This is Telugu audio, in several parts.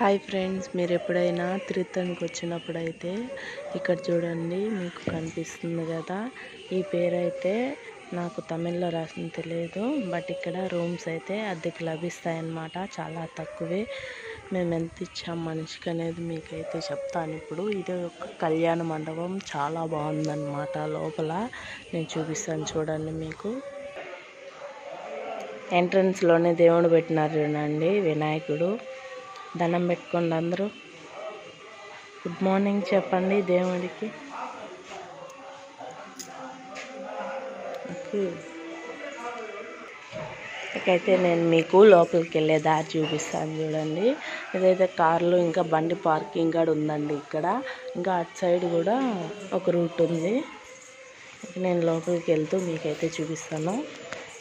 హాయ్ ఫ్రెండ్స్ మీరు ఎప్పుడైనా తిరుత్తనికి వచ్చినప్పుడు అయితే ఇక్కడ చూడండి మీకు కనిపిస్తుంది కదా. ఈ పేరైతే నాకు తమిళ్ళో రాసింది తెలియదు బట్ ఇక్కడ రూమ్స్ అయితే అద్దెకి లభిస్తాయన్నమాట చాలా తక్కువే. మేము ఎంత ఇచ్చాం మనిషికి అనేది మీకైతే చెప్తాను. ఇప్పుడు ఇది ఒక కళ్యాణ మండపం చాలా బాగుందన్నమాట లోపల. నేను చూపిస్తాను చూడండి మీకు. ఎంట్రన్స్లోనే దేవుడు పెట్టినారు చూడండి వినాయకుడు. దండం పెట్టుకోండి అందరూ. గుడ్ మార్నింగ్ చెప్పండి దేవుడికి. ఇకైతే నేను మీకు లోపలికి వెళ్ళే దారి చూపిస్తాను చూడండి. ఇదైతే కార్లు ఇంకా బండి పార్కింగ్ కూడా ఉందండి ఇక్కడ. ఇంకా అటు సైడ్ కూడా ఒక రూట్ ఉంది. నేను లోపలికి వెళ్తూ మీకైతే చూపిస్తాను.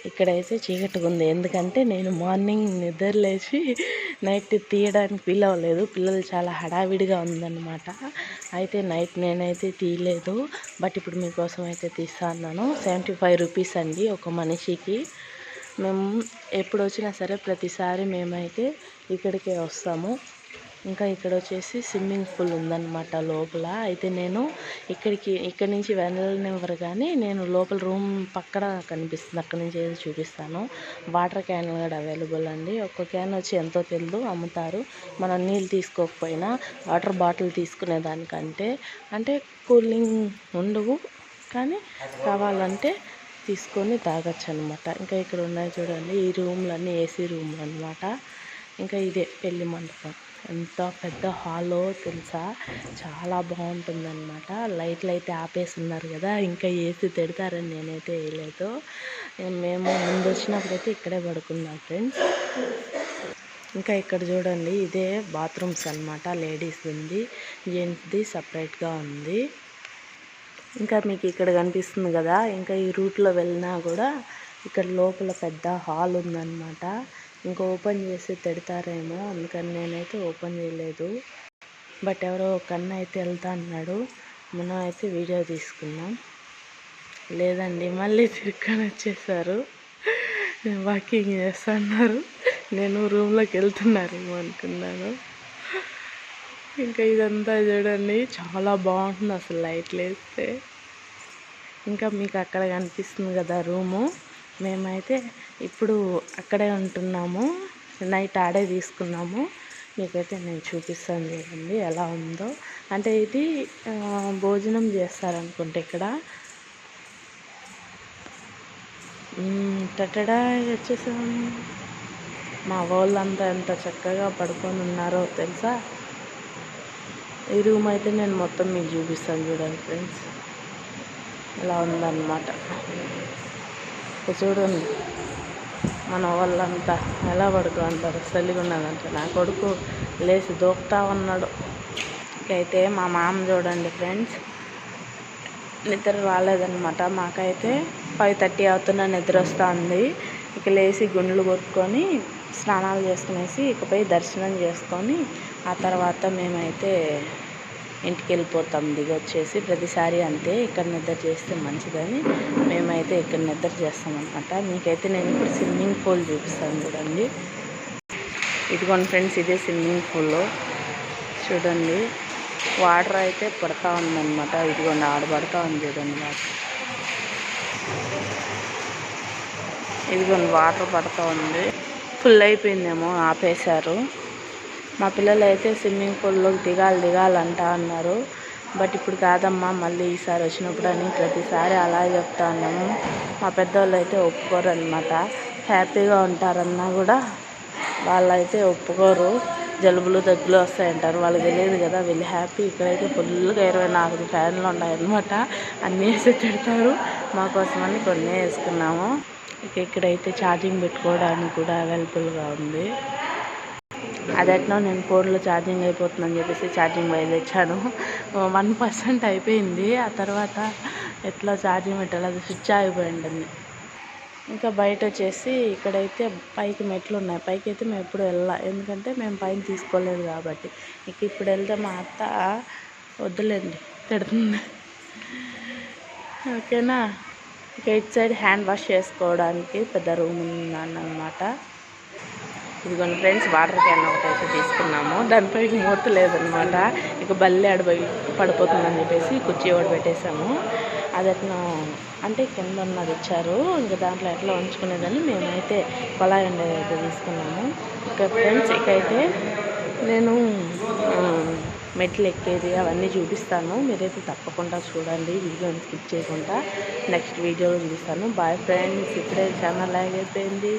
ఇక్కడైతే చీకటిగా ఉంది. ఎందుకంటే నేను మార్నింగ్ నిద్ర లేచి నైట్ తీయడానికి ఫీల్ అవ్వలేదు. పిల్లలు చాలా హడావిడిగా ఉందన్నమాట. అయితే నైట్ నేనైతే తీయలేదు. బట్ ఇప్పుడు మీకోసం అయితే తీస్తా ఉన్నాను సెవెంటీ ఫైవ్ రూపీస్ అండి ఒక మనిషికి. మేము ఎప్పుడు వచ్చినా సరే ప్రతిసారి మేమైతే ఇక్కడికే వస్తాము. ఇంకా ఇక్కడ వచ్చేసి స్విమ్మింగ్ పూల్ ఉందన్నమాట లోపల. అయితే నేను ఇక్కడికి ఇక్కడి నుంచి వెళ్ళనివ్వరు కానీ నేను లోపల రూమ్ పక్కన కనిపిస్తుంది. అక్కడ నుంచి ఏదో చూపిస్తాను. వాటర్ క్యాన్ కూడా అవైలబుల్ అండి. ఒక్క క్యాన్ వచ్చి ఎంతో తెలియదు అమ్ముతారు. మనం నీళ్ళు తీసుకోకపోయినా వాటర్ బాటిల్ తీసుకునే దానికంటే అంటే కూలింగ్ ఉండవు. కానీ కావాలంటే తీసుకొని తాగొచ్చు అనమాట ఇంకా ఇక్కడ ఉన్నాయి చూడండి ఈ రూమ్లన్నీ ఏసీ రూమ్లు అనమాట ఇంకా ఇదే పెళ్ళి మండపం. ఎంత పెద్ద హాలో తెలుసా? చాలా బాగుంటుందన్నమాట. లైట్లు అయితే ఆపేసి ఉన్నారు కదా ఇంకా ఏసీ తిడతారని నేనైతే వేయలేదు. మేము ముందు వచ్చినప్పుడైతే ఇక్కడే పడుకున్నాం ఫ్రెండ్స్. ఇంకా ఇక్కడ చూడండి ఇదే బాత్రూమ్స్ అనమాట లేడీస్ ఉంది జెంట్స్ది సపరేట్గా ఉంది. ఇంకా మీకు ఇక్కడ కనిపిస్తుంది కదా ఇంకా ఈ రూట్లో వెళ్ళినా కూడా ఇక్కడ లోపల పెద్ద హాల్ ఉందన్నమాట. ఇంకా ఓపెన్ చేసి తిడతారేమో అందుకని నేనైతే ఓపెన్ చేయలేదు. బట్ ఎవరో ఒక అన్న అయితే వెళ్తా అన్నాడు. మనం అయితే వీడియో తీసుకున్నాం. లేదండి మళ్ళీ తిరుక్కొని వచ్చేసారు. వాకింగ్ చేస్తున్నారు నేను రూమ్లోకి వెళ్తున్నారేమో అనుకున్నాను. ఇంకా ఇదంతా చూడండి చాలా బాగుంటుంది అసలు లైట్లు వేస్తే. ఇంకా మీకు అక్కడ కనిపిస్తుంది కదా రూము. మేమైతే ఇప్పుడు అక్కడే ఉంటున్నాము. నైట్ ఆడే తీసుకున్నాము. మీకైతే నేను చూపిస్తాను చూడండి ఎలా ఉందో. అంటే ఇది భోజనం చేస్తారనుకుంటే ఇక్కడ. టటడా వచ్చేసాము. మా వాళ్ళంతా ఎంత చక్కగా పడుకొని ఉన్నారో తెలుసా? ఈ రూమ్ అయితే నేను మొత్తం మీకు చూపిస్తాను చూడండి ఫ్రెండ్స్. ఇలా ఉందన్నమాట. చూడండి. మన వాళ్ళంతా ఎలా పడుకుంటారు చలిగా ఉన్నదంటే. నా కొడుకు లేచి దూకుతా ఉన్నాడు. అయితే మా మామ చూడండి ఫ్రెండ్స్. నిద్ర రాలేదనమాట మాకైతే ఫైవ్ థర్టీ అవుతున్న నిద్ర వస్తుంది. ఇక లేచి గుండ్లు కొట్టుకొని స్నానాలు చేసుకునేసి ఇకపై దర్శనం చేసుకొని ఆ తర్వాత మేమైతే ఇంటికి వెళ్ళిపోతాం దిగొచ్చేసి ప్రతిసారి అంతే ఇక్కడ నిద్ర చేస్తే మంచిదని మేమైతే ఇక్కడ నిద్ర చేస్తామన్నమాట. మీకైతే నేను ఇప్పుడు స్విమ్మింగ్ పూల్ చూపిస్తాను చూడండి. ఇదిగోండి ఫ్రెండ్స్ ఇదే స్విమ్మింగ్ పూల్లో చూడండి వాటర్ అయితే పడతా ఉందన్నమాట. ఇదిగోండి ఆడబడతా ఉంది చూడండి వాటర్. ఇదిగోండి వాటర్ పడతా ఉంది. ఫుల్ అయిపోయిందేమో ఆపేశారు. మా పిల్లలు అయితే స్విమ్మింగ్ పూల్లోకి దిగాలి దిగాలంటా అన్నారు. బట్ ఇప్పుడు కాదమ్మా మళ్ళీ ఈసారి వచ్చినప్పుడు అని ప్రతిసారి అలా చెప్తా ఉన్నాము మా పెద్దవాళ్ళు అయితే ఒప్పుకోరు అనమాట హ్యాపీగా ఉంటారన్నా కూడా వాళ్ళైతే ఒప్పుకోరు. జలుబులు దగ్గులు వస్తాయంటారు. వాళ్ళకి తెలియదు కదా వీళ్ళు హ్యాపీ. ఇక్కడైతే ఫుల్గా ఇరవై నాలుగు ఫ్యాన్లు ఉన్నాయన్నమాట. అన్నీ వేసి తిడతారు మాకోసమని కొన్ని వేసుకున్నాము. ఇక ఇక్కడైతే ఛార్జింగ్ పెట్టుకోవడానికి కూడా అవైలబుల్గా ఉంది. అదట్లో నేను ఫోన్లో ఛార్జింగ్ అయిపోతుందని చెప్పేసి ఛార్జింగ్ వైర్ వన్ పర్సెంట్ అయిపోయింది. ఆ తర్వాత ఎట్లా ఛార్జింగ్ పెట్టాలి అది స్విచ్ ఆగిపోయి ఉంటుంది ఇంకా బయట వచ్చేసి ఇక్కడైతే పైకి మెట్లు ఉన్నాయి. పైకి అయితే మేము ఎప్పుడు వెళ్ళాలి. ఎందుకంటే మేము పైన తీసుకోలేదు కాబట్టి. ఇక ఇప్పుడు వెళ్తే మా అత్త వద్దులేండి. తిడుతుంది. ఓకేనా? ఇక ఇటు సైడ్ హ్యాండ్ వాష్ చేసుకోవడానికి పెద్ద రూమ్ ఉందన్నమాట. ఇదిగోండి ఫ్రెండ్స్ వాటర్ క్యాన్ ఒకటి అయితే తీసుకున్నాము దానిపై మూత లేదనమాట. ఇక బల్లి ఆడబోయి పడిపోతుందని చెప్పేసి కుర్చీ ఒకటి పెట్టేశాము. అది ఎట్లా అంటే కింద ఉన్నది ఇచ్చారు. ఇంకా దాంట్లో ఎట్లా ఉంచుకునేదని మేమైతే కొలాయి ఉండేది అయితే తీసుకున్నాము. ఇక ఫ్రెండ్స్ ఇకైతే నేను మెట్లు ఎక్కేది అవన్నీ చూపిస్తాను. మీరైతే తప్పకుండా చూడండి. వీడియోని స్కిప్ చేయకుండా నెక్స్ట్ వీడియోలో చూపిస్తాను. బాయ్ ఫ్రెండ్స్ ఇప్పుడే ఛానల్ లాగ్ అయిపోయింది